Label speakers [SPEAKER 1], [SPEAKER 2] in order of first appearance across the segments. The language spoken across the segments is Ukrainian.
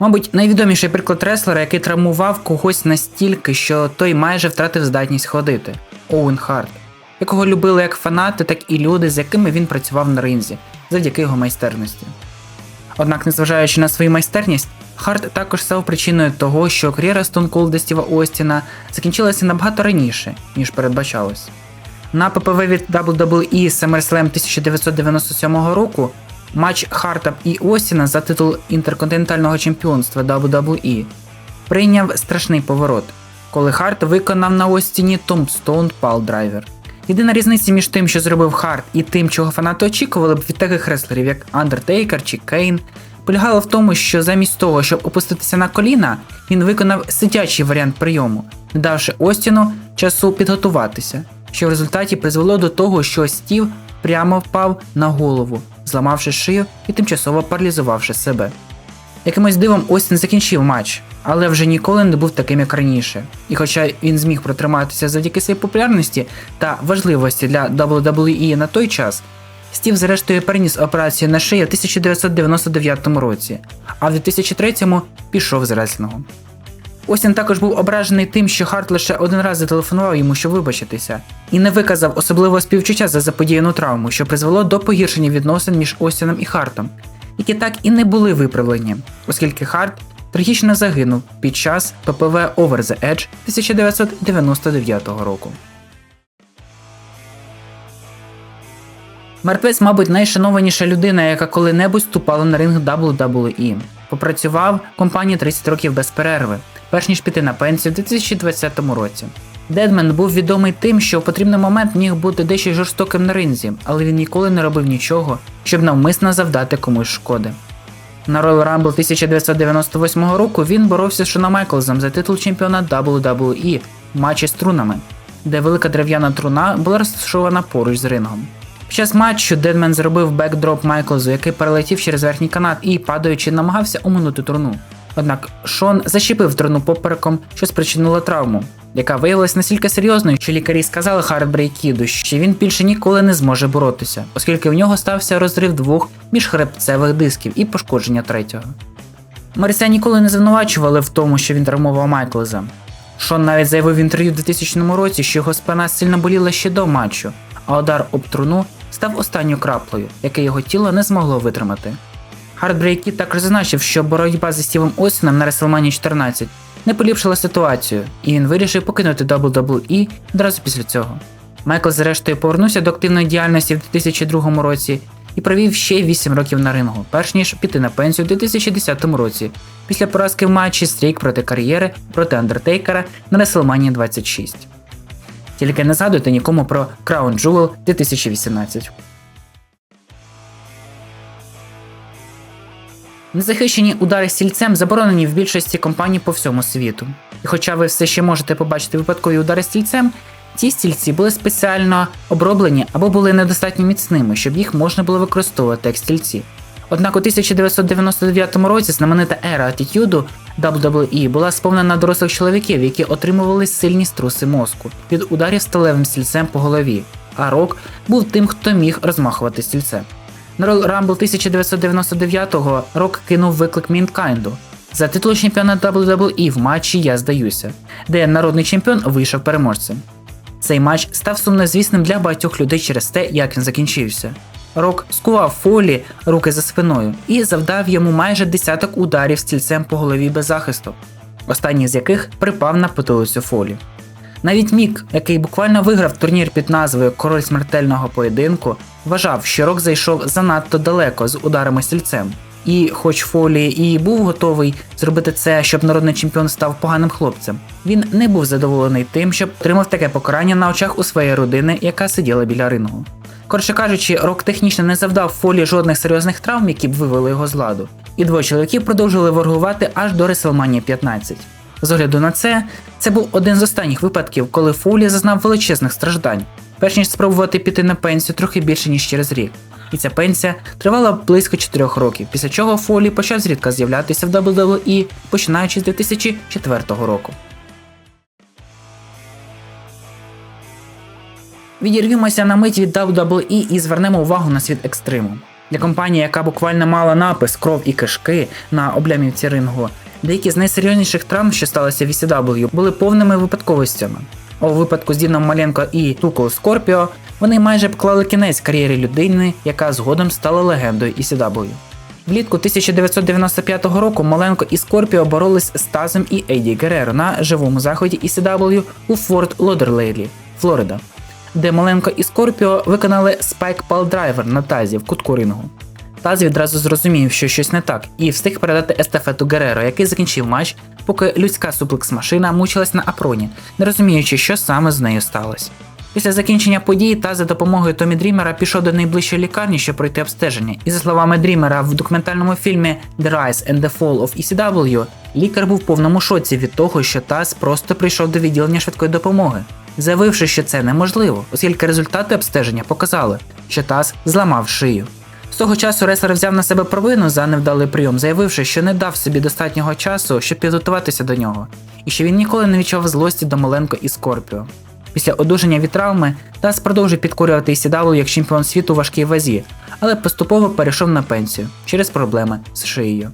[SPEAKER 1] Мабуть, найвідоміший приклад реслера, який травмував когось настільки, що той майже втратив здатність ходити Оуен Харт, якого любили як фанати, так і люди, з якими він працював на ринзі, завдяки його майстерності. Однак, незважаючи на свою майстерність, Харт також став причиною того, що кар'єра Стіва Остіна закінчилася набагато раніше, ніж передбачалось. На ППВ від WWE SummerSlam 1997 року матч Харта і Остіна за титул інтерконтинентального чемпіонства WWE прийняв страшний поворот, коли Харт виконав на Остіні Pile Driver. Єдина різниця між тим, що зробив Харт, і тим, чого фанати очікували б від таких реслерів, як Undertaker чи Кейн, полягала в тому, що замість того, щоб опуститися на коліна, він виконав сидячий варіант прийому, не давши Остіну часу підготуватися, що в результаті призвело до того, що Стів прямо впав на голову, зламавши шию і тимчасово паралізувавши себе. Якимось дивом Остін закінчив матч, але вже ніколи не був таким, як раніше. І хоча він зміг протриматися завдяки своїй популярності та важливості для WWE на той час, Стів зрештою переніс операцію на шиї в 1999 році, а в 2003 пішов з реслінгу. Остін також був ображений тим, що Харт лише один раз зателефонував йому, щоб вибачитися, і не виказав особливого співчуття за заподіяну травму, що призвело до погіршення відносин між Остіном і Хартом, які так і не були виправлені, оскільки Харт трагічно загинув під час ППВ Over the Edge 1999 року. Мертвець, мабуть, найшанованіша людина, яка коли-небудь ступала на ринг WWE. Попрацював в компанії 30 років без перерви, перш ніж піти на пенсію в 2020 році. Дедмен був відомий тим, що в потрібний момент міг бути дещо жорстоким на ринзі, але він ніколи не робив нічого, щоб навмисно завдати комусь шкоди. На Royal Rumble 1998 року він боровся з Шоном Майклзом за титул чемпіона WWE матчі з трунами, де велика дерев'яна труна була розташована поруч з рингом. Під час матчу Дедмен зробив бекдроп Майклзу, який перелетів через верхній канат і, падаючи, намагався оминути труну. Однак Шон защепив труну попереком, що спричинило травму, яка виявилась настільки серйозною, що лікарі сказали Хартбрейкіду, що він більше ніколи не зможе боротися, оскільки в нього стався розрив двох міжхребцевих дисків і пошкодження третього. Марця ніколи не звинувачували в тому, що він травмував Майклза. Шон навіть заявив в інтерв'ю в 2000 році, що його спина сильно боліла ще до матчу, а удар об труну став останньою краплею, яке його тіло не змогло витримати. Хардбрейкі також зазначив, що боротьба зі Стівом Остіном на WrestleMania 14 не поліпшила ситуацію, і він вирішив покинути WWE одразу після цього. Майкл зрештою повернувся до активної діяльності в 2002 році і провів ще 8 років на рингу, перш ніж піти на пенсію у 2010 році, після поразки в матчі стрік проти кар'єри проти Андертейкера на WrestleMania 26. Тільки не згадуйте нікому про Crown Jewel 2018. Незахищені удари стільцем заборонені в більшості компаній по всьому світу. І хоча ви все ще можете побачити випадкові удари стільцем, ці стільці були спеціально оброблені або були недостатньо міцними, щоб їх можна було використовувати як стільці. Однак у 1999 році знаменита ера атітюду WWE була сповнена дорослих чоловіків, які отримували сильні струси мозку від ударів сталевим стільцем по голові, а Рок був тим, хто міг розмахувати стільцем. На Royal Rumble 1999-го Рок кинув виклик Мінкайнду за титул чемпіона WWE в матчі Я здаюся, де народний чемпіон вийшов переможцем. Цей матч став сумнозвісним для багатьох людей через те, як він закінчився. Рок скував фолі руки за спиною і завдав йому майже десяток ударів стільцем по голові без захисту, останній з яких припав на потилицю фолі. Навіть Мік, який буквально виграв турнір під назвою Король смертельного поєдинку, вважав, що Рок зайшов занадто далеко з ударами стільцем. І, хоч Фолі і був готовий зробити це, щоб народний чемпіон став поганим хлопцем, він не був задоволений тим, щоб отримав таке покарання на очах у своєї родини, яка сиділа біля рингу. Коротше кажучи, Рок технічно не завдав Фолі жодних серйозних травм, які б вивели його з ладу. І двоє чоловіків продовжили воргувати аж до WrestleMania 15. З огляду на це, це був один з останніх випадків, коли Фолі зазнав величезних страждань, перш ніж спробувати піти на пенсію трохи більше ніж через рік. І ця пенсія тривала близько 4 років, після чого Фолі почав зрідка з'являтися в WWE, починаючи з 2004 року. Відірвімося на мить від WWE і звернемо увагу на світ екстриму. Для компанії, яка буквально мала напис кров і кишки на облямівці рингу, деякі з найсерйозніших травм, що сталося в ECW, були повними випадковостями. У випадку з Діном Маленко і Туко Скорпіо вони майже поклали кінець кар'єрі людини, яка згодом стала легендою ECW. Влітку 1995 року Маленко і Скорпіо боролись з Тазом і Ейді Гереро на живому заході ECW у Форт Лодерлейлі, Флорида, де Маленко і Скорпіо виконали спайк палдрайвер на тазі в кутку рингу. Таз відразу зрозумів, що щось не так, і встиг передати естафету Гереро, який закінчив матч, поки людська суплекс-машина мучилась на апроні, не розуміючи, що саме з нею сталося. Після закінчення події та за допомогою Томі Дрімера пішов до найближчої лікарні, щоб пройти обстеження. І за словами Дрімера, в документальному фільмі The Rise and the Fall of ECW лікар був в повному шоці від того, що Таз просто прийшов до відділення швидкої допомоги, заявивши, що це неможливо, оскільки результати обстеження показали, що Таз зламав шию. З того часу реслер взяв на себе провину за невдалий прийом, заявивши, що не дав собі достатнього часу, щоб підготуватися до нього, і що він ніколи не відчував злості до Маленко і Скорпіо. Після одужання від травми Тас продовжив підкорювати ECW як чемпіон світу у важкій вазі, але поступово перейшов на пенсію через проблеми з шиєю.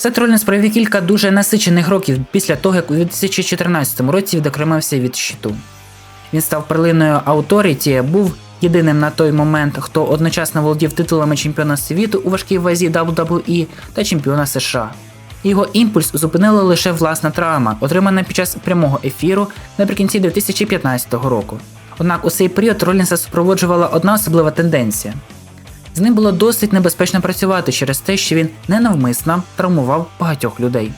[SPEAKER 1] Сет Ролінс провів кілька дуже насичених років після того, як у 2014 році відокремився від щиту. Він став перлиною Authority, був єдиним на той момент, хто одночасно володів титулами чемпіона світу у важкій вазі WWE та чемпіона США. Його імпульс зупинила лише власна травма, отримана під час прямого ефіру наприкінці 2015 року. Однак у цей період Ролінса супроводжувала одна особлива тенденція. З ним було досить небезпечно працювати через те, що він ненавмисно травмував багатьох людей.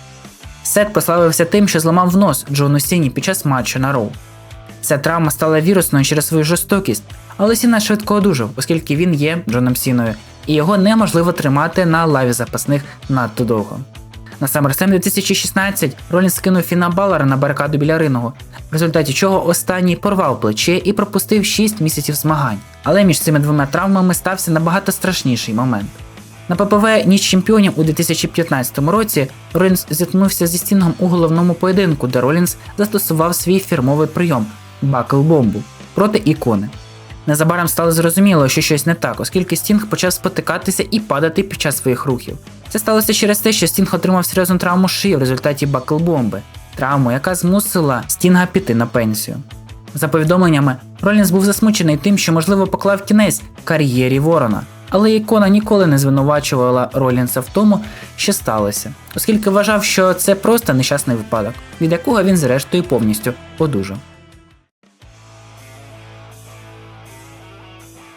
[SPEAKER 1] Сет прославився тим, що зламав нос Джону Сіні під час матчу на Роу. Ця травма стала вірусною через свою жорстокість, але Сіна швидко одужав, оскільки він є Джоном Сіною, і його неможливо тримати на лаві запасних надто довго. На SummerSlam 2016 Ролінс скинув Фіна Балара на барикаду біля рингу, в результаті чого останній порвав плече і пропустив 6 місяців змагань. Але між цими двома травмами стався набагато страшніший момент. На ППВ Ніч чемпіонів у 2015 році Ролінс зіткнувся зі стінгом у головному поєдинку, де Ролінс застосував свій фірмовий прийом бакл бомбу проти ікони. Незабаром стало зрозуміло, що щось не так, оскільки Стінг почав спотикатися і падати під час своїх рухів. Це сталося через те, що Стінг отримав серйозну травму шиї в результаті бакл-бомби, травму, яка змусила Стінга піти на пенсію. За повідомленнями, Ролінс був засмучений тим, що можливо поклав кінець кар'єрі Ворона, але ікона ніколи не звинувачувала Ролінса в тому, що сталося, оскільки вважав, що це просто нещасний випадок, від якого він зрештою повністю одужав.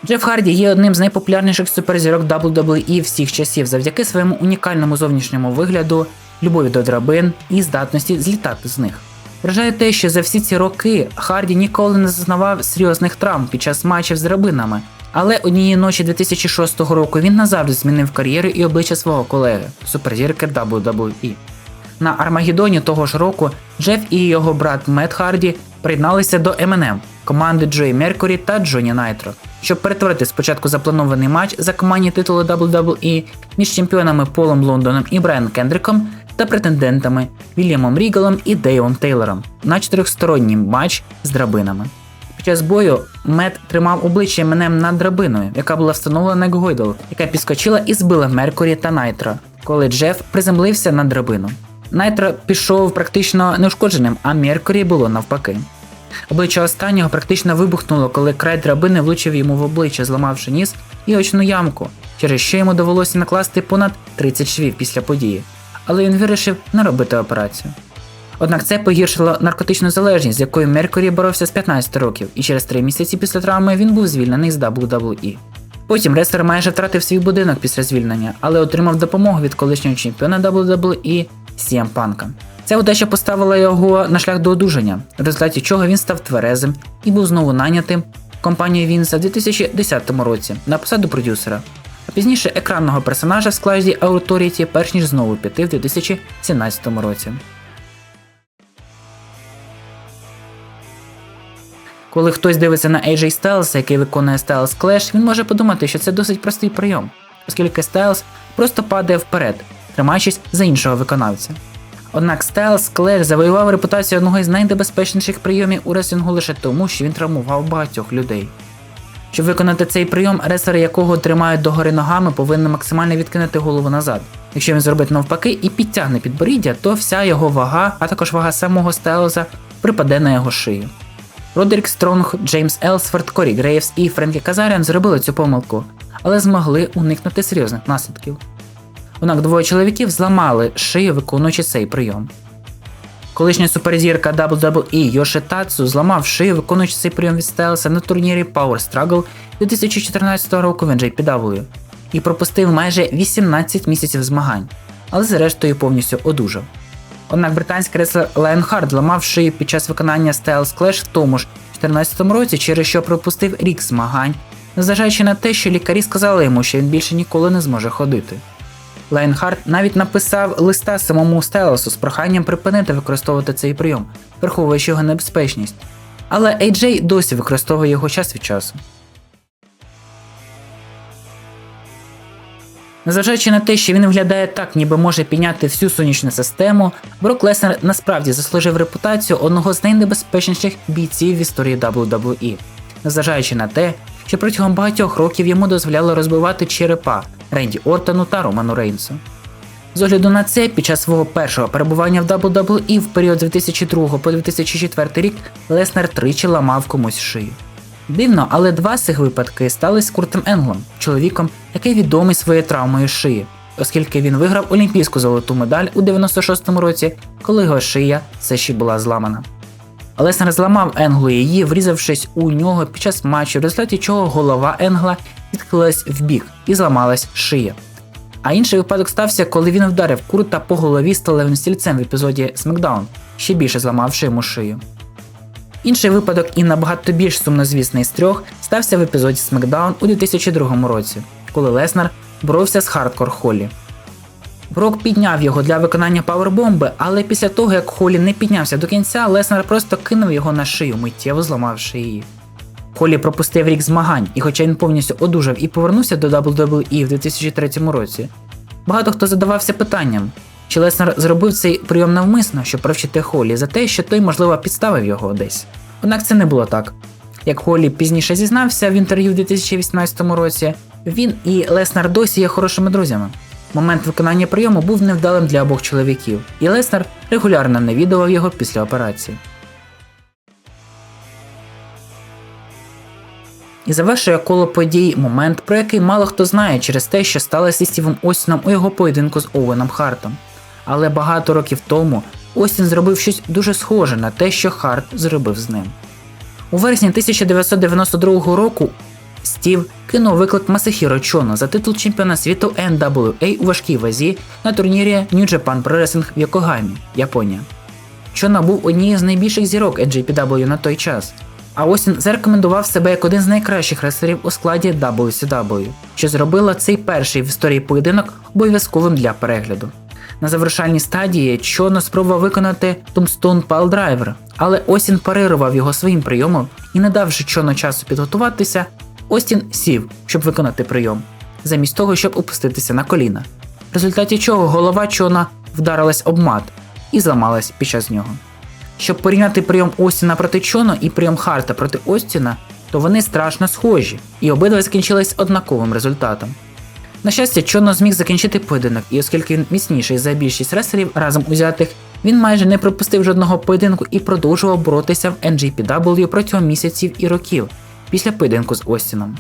[SPEAKER 1] Джеф Харді є одним з найпопулярніших суперзірок WWE всіх часів завдяки своєму унікальному зовнішньому вигляду, любові до драбин і здатності злітати з них. Вражає те, що за всі ці роки Харді ніколи не зазнавав серйозних травм під час матчів з драбинами, але однієї ночі 2006 року він назавжди змінив кар'єру і обличчя свого колеги, суперзірки WWE. На Армагеддоні того ж року Джеф і його брат Мет Харді приєдналися до M&M, команди Джої Меркурі та Джоні Найтро, щоб перетворити спочатку запланований матч за командні титули WWE між чемпіонами Полом Лондоном і Брайаном Кендриком та претендентами Вільямом Рігалом і Дейвом Тейлором на чотирьохсторонній матч з драбинами. Під час бою Мет тримав обличчя Емінем над драбиною, яка була встановлена як гойдол, яка підскочила і збила Меркурі та Найтро, коли Джеф приземлився на драбину. Найтро пішов практично неушкодженим, а Меркурі було навпаки. Обличчя останнього практично вибухнуло, коли край драбини влучив йому в обличчя, зламавши ніс і очну ямку, через що йому довелося накласти понад 30 швів після події. Але він вирішив не робити операцію. Однак це погіршило наркотичну залежність, з якою Меркурі боровся з 15 років, і через 3 місяці після травми він був звільнений з WWE. Потім рестлер майже втратив свій будинок після звільнення, але отримав допомогу від колишнього чемпіона WWE CM Punk. Ця удача поставила його на шлях до одужання, в результаті чого він став тверезим і був знову нанятим компанією Вінса в 2010 році на посаду продюсера, а пізніше екранного персонажа в складі Authority, перш ніж знову піти в 2017 році. Коли хтось дивиться на AJ Styles, який виконує Styles Clash, він може подумати, що це досить простий прийом, оскільки Styles просто падає вперед, тримаючись за іншого виконавця. Однак Styles Clash завоював репутацію одного із найнебезпечніших прийомів у реслінгу лише тому, що він травмував багатьох людей. Щоб виконати цей прийом, реслер, якого тримають догори ногами, повинен максимально відкинути голову назад. Якщо він зробить навпаки і підтягне підборіддя, то вся його вага, а також вага самого Стелза, припаде на його шию. Родерік Стронг, Джеймс Елсфорд, Корі Грейвс і Френкі Казаріан зробили цю помилку, але змогли уникнути серйозних наслідків. Однак двоє чоловіків зламали шию, виконуючи цей прийом. Колишня суперзірка WWE Йоши Тацу зламав шию, виконуючи цей прийом від Стелса на турнірі Power Struggle 2014 року в NJPW і пропустив майже 18 місяців змагань, але зрештою повністю одужав. Однак британський реслер Лайонхард зламав шию під час виконання Styles Clash в тому ж 2014 році, через що пропустив рік змагань, незважаючи на те, що лікарі сказали йому, що він більше ніколи не зможе ходити. Лайнхард навіть написав листа самому Стелесу з проханням припинити використовувати цей прийом, враховуючи його небезпечність. Але AJ досі використовує його час від часу. Незважаючи на те, що він виглядає так, ніби може підняти всю сонячну систему, Брок Леснер насправді заслужив репутацію одного з найнебезпечніших бійців в історії WWE, незважаючи на те, що протягом багатьох років йому дозволяли розбивати черепа Ренді Ортону та Роману Рейнсу. З огляду на це, під час свого першого перебування в WWE в період з 2002 по 2004 рік Леснер тричі ламав комусь шию. Дивно, але два з цих випадки стались з Куртом Енглом, чоловіком, який відомий своєю травмою шиї, оскільки він виграв олімпійську золоту медаль у 96-му році, коли його шия все ще була зламана. Леснер зламав Енглу її, врізавшись у нього під час матчу, в результаті чого голова Енгла відхилилась вбік і зламалась шия. А інший випадок стався, коли він вдарив Курта по голові сталевим стільцем в епізоді SmackDown, ще більше зламавши йому шию. Інший випадок і набагато більш сумнозвісний з трьох стався в епізоді SmackDown у 2002 році, коли Леснер боровся з Хардкор Холлі. Брок підняв його для виконання павербомби, але після того, як Холлі не піднявся до кінця, Леснер просто кинув його на шию, миттєво зламавши її. Холлі пропустив рік змагань, і хоча він повністю одужав і повернувся до WWE в 2003 році, багато хто задавався питанням, чи Леснер зробив цей прийом навмисно, щоб привчити Холлі за те, що той, можливо, підставив його десь. Однак це не було так. Як Холлі пізніше зізнався в інтерв'ю в 2018 році, він і Леснер досі є хорошими друзями. Момент виконання прийому був невдалим для обох чоловіків, і Леснер регулярно навідував його після операції. І завершує коло подій момент, про який мало хто знає через те, що сталося зі Стівом Остіном у його поєдинку з Оуеном Хартом. Але багато років тому Остін зробив щось дуже схоже на те, що Харт зробив з ним. У вересні 1992 року Стів кинув виклик Масахіро Чоно за титул чемпіона світу NWA у важкій вазі на турнірі New Japan Pro Wrestling в Йокогамі, Японія. Чона був однією з найбільших зірок NJPW на той час. А Остін зарекомендував себе як один з найкращих реслерів у складі WCW, що зробило цей перший в історії поєдинок обов'язковим для перегляду. На завершальній стадії Чоно спробував виконати Tombstone Driver, але Остін парирував його своїм прийомом і, не давши Чоно часу підготуватися, Остін сів, щоб виконати прийом, замість того, щоб опуститися на коліна, в результаті чого голова Чона вдарилась об мат і зламалась під час нього. Щоб порівняти прийом Остіна проти Чоно і прийом Харта проти Остіна, то вони страшно схожі, і обидва закінчились однаковим результатом. На щастя, Чоно зміг закінчити поєдинок, і оскільки він міцніший за більшість реслерів разом узятих, він майже не пропустив жодного поєдинку і продовжував боротися в NJPW протягом місяців і років після поєдинку з Остіном.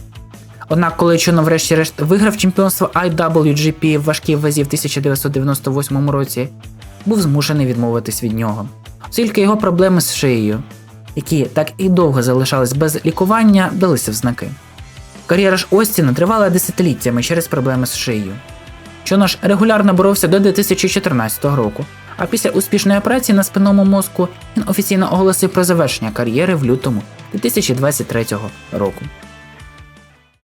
[SPEAKER 1] Однак, коли Чоно врешті-решт виграв чемпіонство IWGP в важкій вазі в 1998 році, був змушений відмовитись від нього, оскільки його проблеми з шиєю, які так і довго залишались без лікування, далися в знаки. Кар'єра ж Остіна тривала десятиліттями через проблеми з шиєю. Чоно ж регулярно боровся до 2014 року, а після успішної операції на спинному мозку він офіційно оголосив про завершення кар'єри в лютому 2023 року.